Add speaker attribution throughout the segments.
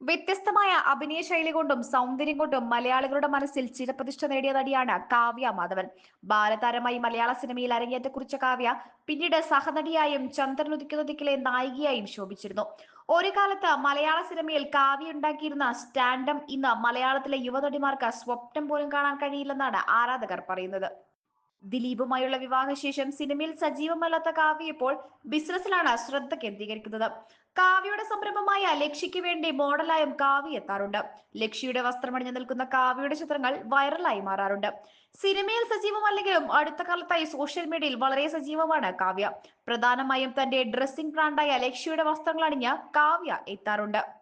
Speaker 1: വ്യത്യസ്തമായ അഭിനയ ശൈലി കൊണ്ടും സൗന്ദര്യം കൊണ്ടും മലയാളികളുടെ മനസ്സിൽ ചിരപ്രതിഷ്ഠ നേടിയ നടിയാണ് കാവ്യ മാധവൻ. ബാലതാരമായി മലയാള സിനിമയിൽ അരങ്ങേറ്റ കുറിച്ച കാവ്യ പിന്നീട് സഹനടിയായും ചന്ദ്രൻ ഉദിക്കുന്നതിക്കിലെ നായികയായും ശോഭിച്ചിരുന്നു. ഒരു കാലത്ത് മലയാള സിനിമയിൽ കാവ്യ ഉണ്ടാക്കിയിരുന്ന സ്റ്റാൻഡം ഇന്ന് മലയാളത്തിലെ യുവനടിമാർക്ക് സ്വപ്നം പോലും കാണാൻ കഴിയില്ലെന്നാണ് ആരാധകർ പറയുന്നത്. ദിലീപുമായുള്ള വിവാഹശേഷം സിനിമയിൽ സജീവമല്ലാത്ത കാവ്യ ഇപ്പോൾ ബിസിനസ്സിലാണ് ശ്രദ്ധ കേന്ദ്രീകരിക്കുന്നത്. കാവ്യയുടെ സംരംഭമായ ലക്ഷ്യയ്ക്ക് വേണ്ടി മോഡലായും കാവ്യ എത്താറുണ്ട്. ലക്ഷ്യയുടെ വസ്ത്രമണിഞ്ഞു നിൽക്കുന്ന കാവ്യയുടെ ചിത്രങ്ങൾ വൈറലായി മാറാറുണ്ട്. സിനിമയിൽ സജീവമല്ലെങ്കിലും അടുത്ത കാലത്തായി സോഷ്യൽ മീഡിയയിൽ വളരെ സജീവമാണ് കാവ്യ. പ്രധാനമായും തന്റെ ഡ്രസ്സിംഗ് ബ്രാൻഡായ ലക്ഷ്യയുടെ വസ്ത്രങ്ങൾ അണിഞ്ഞ് കാവ്യ എത്താറുണ്ട്.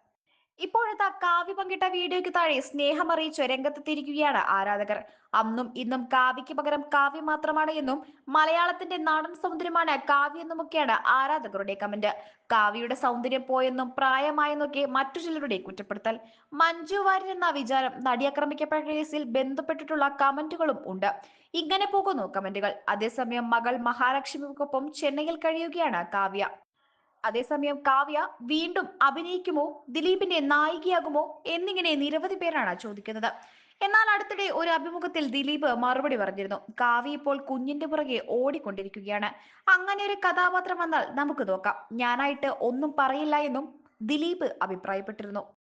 Speaker 1: ഇപ്പോഴത്തെ കാവ്യ പങ്കിട്ട വീഡിയോയ്ക്ക് താഴെ സ്നേഹം അറിയിച്ച് രംഗത്തെത്തിയിരിക്കുകയാണ് ആരാധകർ. അന്നും ഇന്നും കാവ്യയ്ക്ക് പകരം കാവ്യ മാത്രമാണ് എന്നും മലയാളത്തിന്റെ നാടൻ സൗന്ദര്യമാണ് കാവ്യ എന്നുമൊക്കെയാണ് ആരാധകരുടെ കമന്റ്. കാവ്യയുടെ സൗന്ദര്യം പോയെന്നും പ്രായമായെന്നൊക്കെ മറ്റു ചിലരുടെ കുറ്റപ്പെടുത്തൽ. മഞ്ജു വാര്യർ എന്ന വിചാരം നടി ആക്രമിക്കപ്പെട്ട കേസിൽ ബന്ധപ്പെട്ടിട്ടുള്ള കമന്റുകളും ഉണ്ട്. ഇങ്ങനെ പോകുന്നു കമന്റുകൾ. അതേസമയം മകൾ മഹാലക്ഷ്മിക്കൊപ്പം ചെന്നൈയിൽ കഴിയുകയാണ് കാവ്യ. അതേസമയം കാവ്യ വീണ്ടും അഭിനയിക്കുമോ? ദിലീപിന്റെ നായികയാകുമോ? എന്നിങ്ങനെ നിരവധി പേരാണ് ചോദിക്കുന്നത്. എന്നാൽ അടുത്തിടെ ഒരു അഭിമുഖത്തിൽ ദിലീപ് മറുപടി പറഞ്ഞിരുന്നു. കാവ്യ ഇപ്പോൾ കുഞ്ഞിന്റെ പുറകെ ഓടിക്കൊണ്ടിരിക്കുകയാണ്. അങ്ങനെ ഒരു കഥാപാത്രം വന്നാൽ നമുക്ക് നോക്കാം. ഞാനായിട്ട് ഒന്നും പറയില്ല എന്നും ദിലീപ് അഭിപ്രായപ്പെട്ടിരുന്നു.